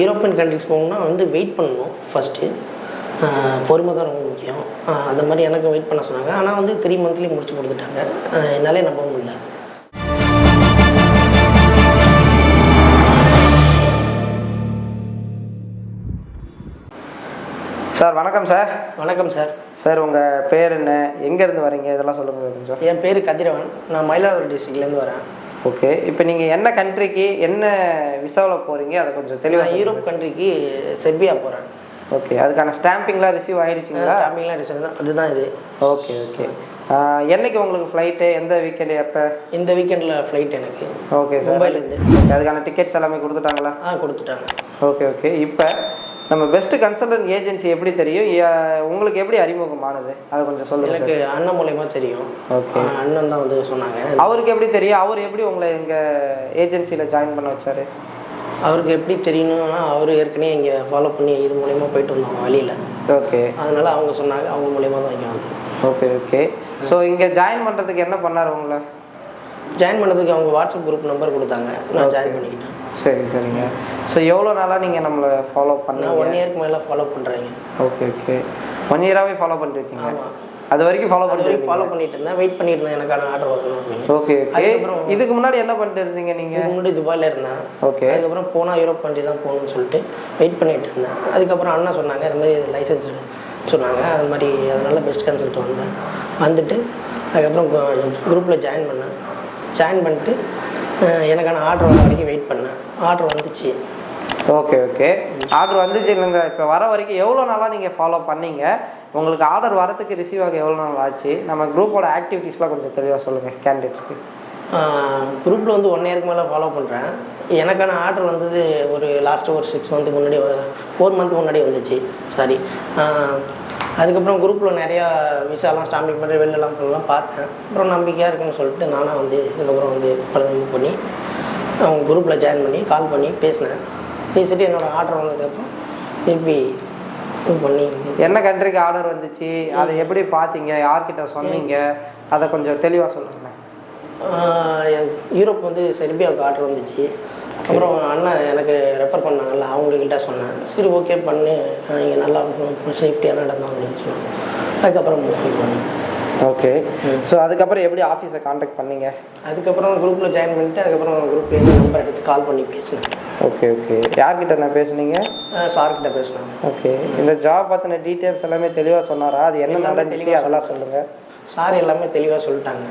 European countries போகணும்னா வந்து wait பண்ணணும் ஃபஸ்ட்டு பொறுமை தான் ரொம்ப முக்கியம். அந்த மாதிரி எனக்கு வெயிட் பண்ண சொன்னாங்க. ஆனால் வந்து த்ரீ மந்த்லேயே முடிச்சு கொடுத்துட்டாங்க. என்னாலே நம்ப முடியல. சார் வணக்கம் சார். வணக்கம் சார். சார் உங்கள் பேர் என்ன? எங்கேருந்து வரீங்க? இதெல்லாம் சொல்லுங்கள் கொஞ்சம். என் பேர் கதிரவன். நான் மயிலாடுதுறை டிஸ்ட்ரிக்ட்லேருந்து வரேன். ஓகே இப்போ நீங்கள் என்ன கண்ட்ரிக்கு என்ன விசாவில் போகிறீங்க அதை கொஞ்சம் தெளிவாக யூரோப் கண்ட்ரிக்கு செர்பியா போகிறேன் ஓகே அதுக்கான ஸ்டாம்பிங்லாம் ரிசீவ் ஆகிடுச்சிங்களா ஸ்டாம்பிங்லாம் ரிசர்வ் தான் அதுதான் இது. ஓகே ஓகே என்னைக்கு உங்களுக்கு ஃப்ளைட்டு எந்த வீக்கெண்டு எப்போ? இந்த வீக்கெண்டில் ஃப்ளைட் எனக்கு. ஓகே சார் மும்பைலேருந்து அதுக்கான டிக்கெட்ஸ் எல்லாமே கொடுத்துட்டாங்களா? ஆ கொடுத்துட்டாங்க. ஓகே ஓகே இப்போ நம்ம பெஸ்ட் கன்சல்டன்ட் ஏஜென்சி எப்படி தெரியும்? உங்களுக்கு எப்படி அறிமுகமானது? அதை கொஞ்சம் சொல்லுங்கள் எனக்கு அண்ணன் மூலயமா தெரியும். ஓகே. அண்ணன் தான் வந்து சொன்னாங்க. அவருக்கு எப்படி தெரியும்? அவர் எப்படி உங்களை எங்கள் ஏஜென்சியில் ஜாயின் பண்ண வச்சாரு? அவருக்கு எப்படி தெரியணும்னா அவர் ஏற்கனவே இங்கே ஃபாலோ பண்ணி இது மூலயமா போயிட்டு வந்தாங்க வழியில். ஓகே. அதனால அவங்க சொன்னாங்க அவங்க மூலயமா தான் இங்கே வந்து ஓகே ஓகே. ஸோ இங்கே ஜாயின் பண்ணுறதுக்கு என்ன பண்ணார் உங்களை? ஜாயின் பண்ணதுக்கு அவங்க வாட்ஸ்அப் குரூப் நம்பர் கொடுத்தாங்க. நான் ஜாயின் பண்ணிக்கிட்டேன். சரி சரிங்க. ஸோ எவ்வளோ நாளாக நீங்கள் நம்மளை ஃபாலோ பண்ண ஒன் இயர்க்கு மேலே ஃபாலோ பண்ணுறேங்க ஓகே ஓகே ஒன் இயராகவே ஃபாலோ பண்ணிருக்கீங்க அது வரைக்கும் ஃபாலோ பண்ணிட்டு வரைக்கும் ஃபாலோ பண்ணிட்டு இருந்தேன் வெயிட் பண்ணிட்டு இருந்தேன் எனக்கான ஆர்டர் வரணும் ஓகே ஓகே இதுக்கு முன்னாடி என்ன பண்ணிட்டு இருந்தீங்க நீங்கள் முன்னாடி துபாயில் இருந்தேன். ஓகே அதுக்கப்புறம் போனால் யூரோப் கண்ட்ரி தான் போகணும்னு சொல்லிட்டு வெயிட் பண்ணிட்டு இருந்தேன். அதுக்கப்புறம் அண்ணா சொன்னாங்க அது மாதிரி லைசன்ஸ் சொன்னாங்க. அது மாதிரி அதனால பெஸ்ட் கன்சல்ட் வந்தேன். வந்துட்டு அதுக்கப்புறம் குரூப்பில் ஜாயின் பண்ணேன். ஜாயின் பண்ணிட்டு எனக்கான ஆர்டர் வர வரைக்கும் வெயிட் பண்ணேன். ஆர்டர் வந்துச்சு. Okay okay. ஆர்டர் வந்துச்சு இல்லைங்க. இப்போ வர வரைக்கும் எவ்வளோ நாளாக நீங்கள் ஃபாலோ பண்ணீங்க? உங்களுக்கு ஆர்டர் வரதுக்கு ரிசீவ் ஆக எவ்வளோ நாள் ஆச்சு? நம்ம குரூப்போட ஆக்டிவிட்டீஸ்லாம் கொஞ்சம் தெளிவாக சொல்லுங்கள் கேண்டிடேட்ஸ்க்கு குரூப்பில் வந்து ஒன் இயருக்கு மேலே ஃபாலோ பண்ணுறேன் எனக்கான ஆர்டர் வந்தது ஒரு லாஸ்ட்டு ஒரு சிக்ஸ் மந்த்துக்கு முன்னாடி ஃபோர் மந்த் முன்னாடி வந்துச்சு. சாரி அதுக்கப்புறம் குரூப்பில் நிறையா விசாலாம் ஸ்டாம்பிங் பண்ணி வெளிலலாம் பண்ணலாம் பார்த்தேன். அப்புறம் நம்பிக்கையாக இருக்குன்னு சொல்லிட்டு நானாக வந்து இதுக்கப்புறம் வந்து மூவ் பண்ணி அவங்க குரூப்பில் ஜாயின் பண்ணி கால் பண்ணி பேசினேன். பேசிட்டு என்னோடய ஆர்டர் வந்ததுக்கப்புறம் திருப்பி பண்ணி என்ன கண்ட்ரிக்கு ஆர்டர் வந்துச்சு? அதை எப்படி பார்த்தீங்க? யார்கிட்ட சொன்னீங்க? அதை கொஞ்சம் தெளிவாக சொல்லுங்கள் யூரோப் வந்து செர்பியாவுக்கு ஆர்டர் வந்துச்சு. அப்புறம் அண்ணன் எனக்கு ரெஃபர் பண்ணாங்கல்ல அவங்கக்கிட்ட சொன்னேன். சரி ஓகே பண்ணு. இங்கே நல்லா சேஃப்டியாக நடந்தோம் அப்படின்னு சொன்னாங்க. அதுக்கப்புறம் பண்ணேன். ஓகே ஸோ அதுக்கப்புறம் எப்படி ஆஃபீஸை காண்டாக்ட் பண்ணீங்க? அதுக்கப்புறம் குரூப்பில் ஜாயின் பண்ணிட்டு அதுக்கப்புறம் குரூப்லேருந்து நம்பர் எடுத்து கால் பண்ணி பேசினேன். ஓகே ஓகே யார்கிட்ட நான் பேசுனீங்க? சார்கிட்ட பேசினாங்க ஓகே இந்த ஜாப் பற்றின டீட்டெயில்ஸ் எல்லாமே தெளிவாக சொன்னாரா? அது என்ன எல்லாமே நடந்துச்சு? தெளிவா அதெல்லாம் சொல்லுங்கள் சார் எல்லாமே தெளிவாக சொல்லிட்டாங்க.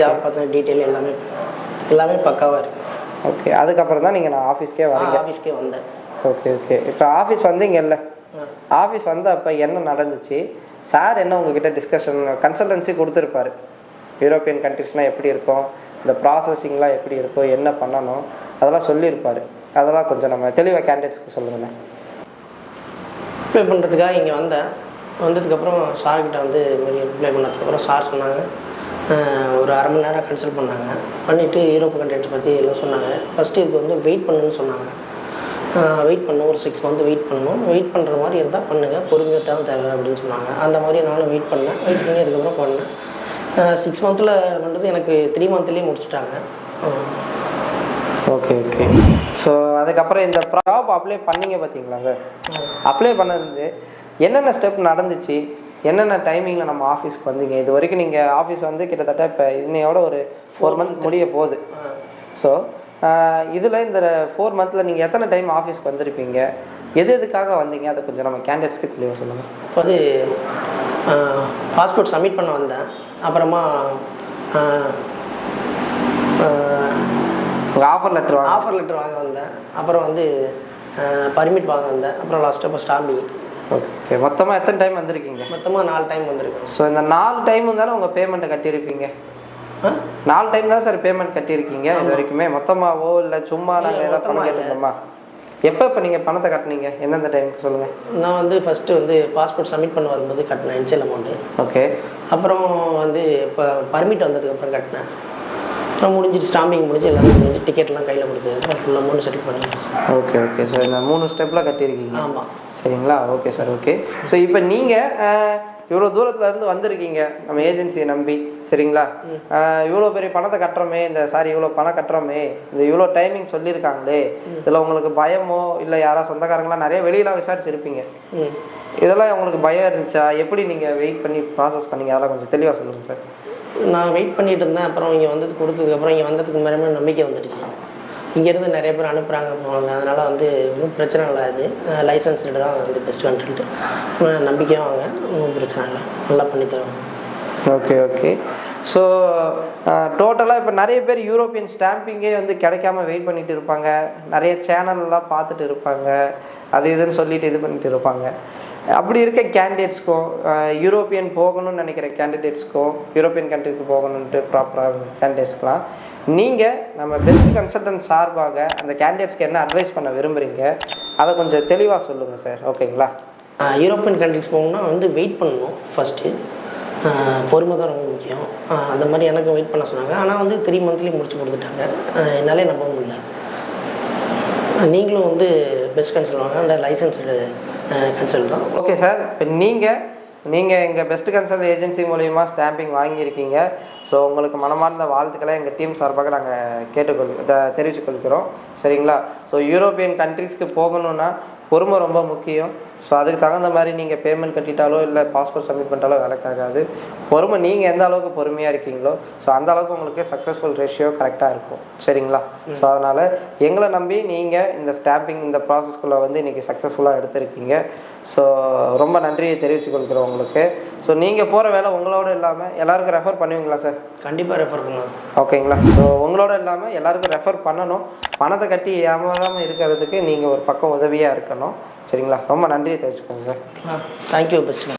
ஜாப் பற்றின டீட்டெயில் எல்லாமே எல்லாமே பக்காவாக இருக்கு. ஓகே அதுக்கப்புறம் தான் நீங்கள் நான் ஆஃபீஸ்க்கே வரீங்க. ஆஃபீஸ்க்கே வந்தேன். ஓகே ஓகே இப்போ ஆஃபீஸ் வந்தீங்கல்ல? ஆ. ஆஃபீஸ் வந்து அப்போ என்ன நடந்துச்சு? சார் என்ன உங்ககிட்ட டிஸ்கஷன் கன்சல்டன்சி கொடுத்துருப்பாரு. யூரோப்பியன் கண்ட்ரிஸ்னால் எப்படி இருக்கும்? இந்த ப்ராசஸிங்லாம் எப்படி இருக்கும்? என்ன பண்ணணும்? அதெல்லாம் சொல்லியிருப்பார். அதெல்லாம் கொஞ்சம் நம்ம தெளிவாக கேண்டிடேட்ஸ்க்கு சொல்லுங்கள் அப்ளை பண்ணுறதுக்காக இங்கே வந்தேன். வந்ததுக்கப்புறம் சார்கிட்ட வந்து இதுமாரி மாதிரி அப்ளை பண்ணதுக்கப்புறம் சார் சொன்னாங்க. ஒரு அரை மணி நேரம் கன்சல்ட் பண்ணாங்க. பண்ணிவிட்டு யூரோப் கண்ட்ரிஸ் பற்றி எல்லாம் சொன்னாங்க. ஃபஸ்ட்டு இதுக்கு வந்து வெயிட் பண்ணுன்னு சொன்னாங்க. வெயிட் பண்ணணும் ஒரு சிக்ஸ் மந்த் வெயிட் பண்ணணும் வெயிட் பண்ணுற மாதிரி இருந்தால் பண்ணுங்கள் பொறுமையாக தான் தேவை அப்படின்னு சொன்னாங்க. அந்த மாதிரி நானும் வெயிட் பண்ணேன். வெயிட் பண்ணி அதுக்கப்புறம் பண்ணேன். சிக்ஸ் மந்தில் பண்ணுறது எனக்கு த்ரீ மந்த்லேயே முடிச்சுட்டாங்க. ஓகே ஓகே ஸோ அதுக்கப்புறம் இந்த ப்ராப் அப்ளை பண்ணீங்க பார்த்தீங்களா சார் அப்ளை பண்ணது என்னென்ன ஸ்டெப் நடந்துச்சு? என்னென்ன டைமிங்கில் நம்ம ஆஃபீஸ்க்கு வந்தீங்க? இது வரைக்கும் நீங்கள் ஆஃபீஸ் வந்து கிட்டத்தட்ட இப்போ இன்னையோட ஒரு ஃபோர் மந்த் முடிய போகுது. ஸோ இதில் இந்த ஃபோர் மந்தில் நீங்கள் எத்தனை டைம் ஆஃபீஸ்க்கு வந்திருப்பீங்க? எது எதுக்காக வந்தீங்க? அதை கொஞ்சம் நம்ம கேண்டிடேட்ஸ்க்கு தெளிவாக சொல்லுங்கள் இப்போ வந்து பாஸ்போர்ட் சப்மிட் பண்ண வந்தேன். அப்புறமா ஆஃபர் லெட்டர் வாங்க. ஆஃபர் லெட்டர் வாங்க வந்தேன். அப்புறம் வந்து பர்மிட் வாங்க வந்தேன். அப்புறம் லாஸ்ட் அப்போ ஸ்டாம்பிங் ஓகே மொத்தமாக எத்தனை டைம் வந்திருக்கீங்க? மொத்தமாக நாலு டைம் வந்திருக்கேன் ஸோ இந்த நாலு டைமும் தானே உங்கள் பேமெண்ட்டை கட்டியிருப்பீங்க? நாலு டைம் தான் சார் பேமெண்ட் கட்டியிருக்கீங்க. இது வரைக்குமே மொத்தமாவோ இல்லை சும்மா நாங்கள் ஏதாவது பணம். கேட்டிருந்தோமா? எப்போ இப்போ நீங்கள் பணத்தை கட்டினீங்க? எந்தெந்த டைமுக்கு சொல்லுங்கள் நான் வந்து ஃபஸ்ட்டு வந்து பாஸ்போர்ட் சப்மிட் பண்ண வரும்போது கட்டினேன் இன்சியல் அமௌண்ட்டு ஓகே அப்புறம் வந்து இப்போ பர்மிட் வந்ததுக்கப்புறம் கட்டினேன். அப்புறம் முடிஞ்சிட்டு ஸ்டாம்பிங் முடிஞ்சு எல்லாமே முடிஞ்சு டிக்கெட்லாம் கையில் கொடுத்து ஃபுல் அமௌண்ட் செட்டில் பண்ணி. ஓகே ஓகே சார் இந்த மூணு ஸ்டெப்பில் கட்டியிருக்கீங்க. ஆமாம் சரிங்களா? ஓகே சார் ஓகே ஸோ இப்போ நீங்கள் இவ்வளோ தூரத்துல இருந்து வந்திருக்கீங்க நம்ம ஏஜென்சியை நம்பி சரிங்களா? இவ்வளோ பெரிய பணத்தை கட்டுறோமே இந்த சாரி இவ்வளோ பணம் கட்டுறோமே இந்த இவ்வளோ டைமிங் சொல்லியிருக்காங்களே இதில் உங்களுக்கு பயமோ இல்லை யாரோ சொந்தக்காரங்களாம் நிறைய வெளியெல்லாம் விசாரிச்சிருப்பீங்க. இதெல்லாம் உங்களுக்கு பயம் இருந்துச்சா? எப்படி நீங்கள் வெயிட் பண்ணி ப்ராசஸ் பண்ணீங்க? அதெல்லாம் கொஞ்சம் தெளிவாக சொல்லுங்கள் சார் நான் வெயிட் பண்ணிட்டு இருந்தேன் அப்புறம் இங்கே வந்தது கொடுத்ததுக்கப்புறம் இங்கே வந்ததுக்கு மேலே நம்பிக்கை வந்துடுச்சு. இங்கேருந்து நிறைய பேர் அனுப்புகிறாங்க போவாங்க அதனால் வந்து ஒன்றும் பிரச்சனை இல்லை அது லைசன்ஸ்டு தான் வந்து பெஸ்ட் கண்ட்ரிட்டு நம்பிக்கையாக வாங்க. ஒன்றும் பிரச்சனை இல்லை. நல்லா பண்ணித்தருவாங்க ஓகே ஓகே ஸோ டோட்டலாக இப்போ நிறைய பேர் யூரோப்பியன் ஸ்டாம்பிங்கே வந்து கிடைக்காம வெயிட் பண்ணிட்டு இருப்பாங்க. நிறைய சேனல்லாம் பார்த்துட்டு இருப்பாங்க. அது இதுன்னு சொல்லிட்டு இது பண்ணிட்டு இருப்பாங்க. அப்படி இருக்க கேண்டிடேட்ஸ்க்கும் யூரோப்பியன் போகணும்னு நினைக்கிற கேண்டிடேட்ஸ்க்கும் யூரோப்பியன் கண்ட்ரிக்கு போகணுன்ட்டு ப்ராப்பராக கேண்டிடேட்ஸ்க்கெலாம் நீங்கள் நம்ம பெஸ்ட் கன்சல்டன்ட் சார்பாக அந்த கேண்டிடேட்ஸ்க்கு என்ன அட்வைஸ் பண்ண விரும்புகிறீங்க அதை கொஞ்சம் தெளிவாக சொல்லுங்கள் சார் ஓகேங்களா? யூரோப்பியன் கண்ட்ரிஸ் போகணும்னா வந்து வெயிட் பண்ணணும் ஃபஸ்ட்டு பொறுமை தான் ரொம்ப முக்கியம். அந்த மாதிரி எனக்கு வெயிட் பண்ண சொன்னாங்க. ஆனால் வந்து த்ரீ மந்த்லி முடிச்சு கொடுத்துட்டாங்க. என்னாலே நம்ப முடியல. நீங்களும் வந்து பெஸ்ட் கன்சல்ட் வாங்க அந்த லைசன்ஸ்டு கன்சல்ட் தான். ஓகே சார் இப்போ நீங்கள் நீங்கள் எங்கள் பெஸ்ட் கன்சல்ட் ஏஜென்சி மூலயமா ஸ்டாம்பிங் வாங்கியிருக்கீங்க. ஸோ உங்களுக்கு மனமார்ந்த வாழ்த்துக்களை எங்கள் டீம் சார்பாக நாங்கள் கேட்டுக்கொள் தெரிவித்துக்கொள்கிறோம். சரிங்களா? ஸோ யூரோப்பியன் கண்ட்ரீஸ்க்கு போகணுன்னா பொறுமை ரொம்ப முக்கியம். ஸோ அதுக்கு தகுந்த மாதிரி நீங்கள் பேமெண்ட் கட்டிட்டாலோ இல்லை பாஸ்போர்ட் சப்மிட் பண்ணிட்டாலோ வேலைக்காகாது பொறுமை நீங்கள் எந்த அளவுக்கு பொறுமையாக இருக்கீங்களோ ஸோ அந்த அளவுக்கு உங்களுக்கு சக்ஸஸ்ஃபுல் ரேஷியோ கரெக்டாக இருக்கும். சரிங்களா? ஸோ அதனால் எங்களை நம்பி நீங்கள் இந்த ஸ்டாம்பிங் இந்த ப்ராசஸ்க்குள்ளே வந்து இன்றைக்கி சக்ஸஸ்ஃபுல்லாக எடுத்திருக்கீங்க. ஸோ ரொம்ப நன்றியை தெரிவித்துக் கொள்கிறோம் உங்களுக்கு. ஸோ நீங்கள் போகிற வேலை உங்களோட இல்லாமல் எல்லாருக்கும் ரெஃபர் பண்ணுவீங்களா சார் கண்டிப்பாக ரெஃபர் பண்ணுவாங்க ஓகேங்களா? ஸோ உங்களோட இல்லாமல் எல்லாருக்கும் ரெஃபர் பண்ணணும். பணத்தை கட்டி ஏமாறாமல் இருக்கிறதுக்கு நீங்கள் ஒரு பக்கம் உதவியாக இருக்கணும். சரிங்களா? ரொம்ப நன்றியை தெரிவிச்சுக்கோங்க சார். Thank you best